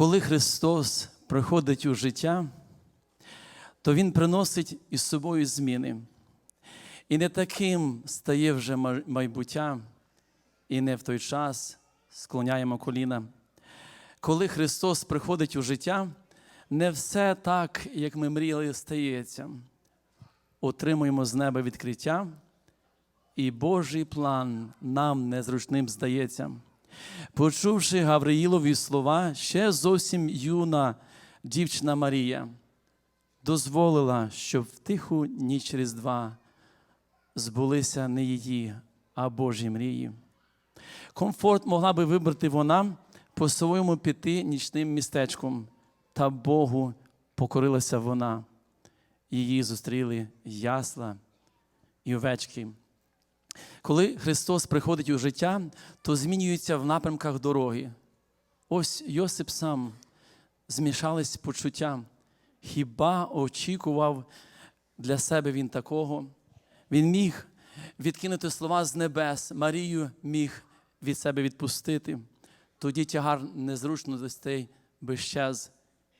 Коли Христос приходить у життя, то Він приносить із собою зміни. І не таким стає вже майбуття, і не в той час склоняємо коліна. Коли Христос приходить у життя, не все так, як ми мріяли, стається. Отримуємо з неба відкриття, і Божий план нам незручним здається. Почувши Гавриїлові слова, ще зовсім юна дівчина Марія дозволила, щоб в тиху ніч Різдва збулися не її, а Божі мрії. Комфорт могла би вибрати вона по своєму піти нічним містечком, та Богу покорилася вона. Її зустріли ясла і овечки. Коли Христос приходить у життя, то змінюється в напрямках дороги. Ось Йосип сам змішались почуття. Хіба очікував для себе він такого? Він міг відкинути слова з небес, Марію міг від себе відпустити. Тоді тягар незручностей би щез,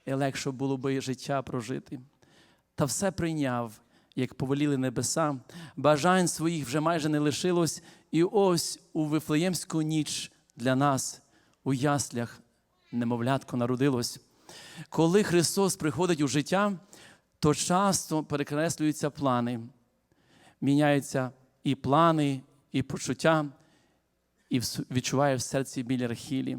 і легше було би життя прожити. Та все прийняв, як повеліли небеса, бажань своїх вже майже не лишилось, і ось у Вифлеємську ніч для нас у яслях немовлятко народилось. Коли Христос приходить у життя, то часто перекреслюються плани. Міняються і плани, і почуття, і відчуваєш в серці біль Рахілі.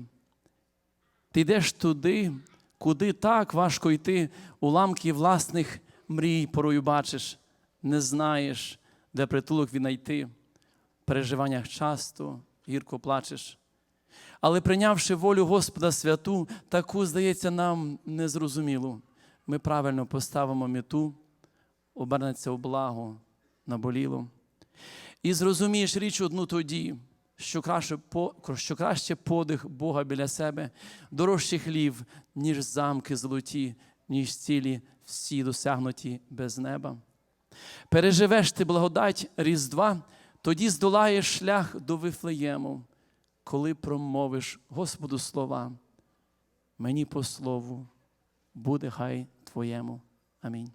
Ти йдеш туди, куди так важко йти, уламки власних мрій порою бачиш, не знаєш, де притулок віднайти. В переживаннях часто гірко плачеш. Але прийнявши волю Господа святу, таку, здається, нам незрозумілу, ми правильно поставимо мету, обернеться у благо, наболіло. І зрозумієш річ одну тоді, що краще, що краще подих Бога біля себе, дорожче хлів, ніж замки золоті, ніж цілі всі досягнуті без неба. Переживеш ти благодать Різдва, тоді здолаєш шлях до Вифлеєму, коли промовиш Господу слова. Мені по слову буде хай Твоєму. Амінь.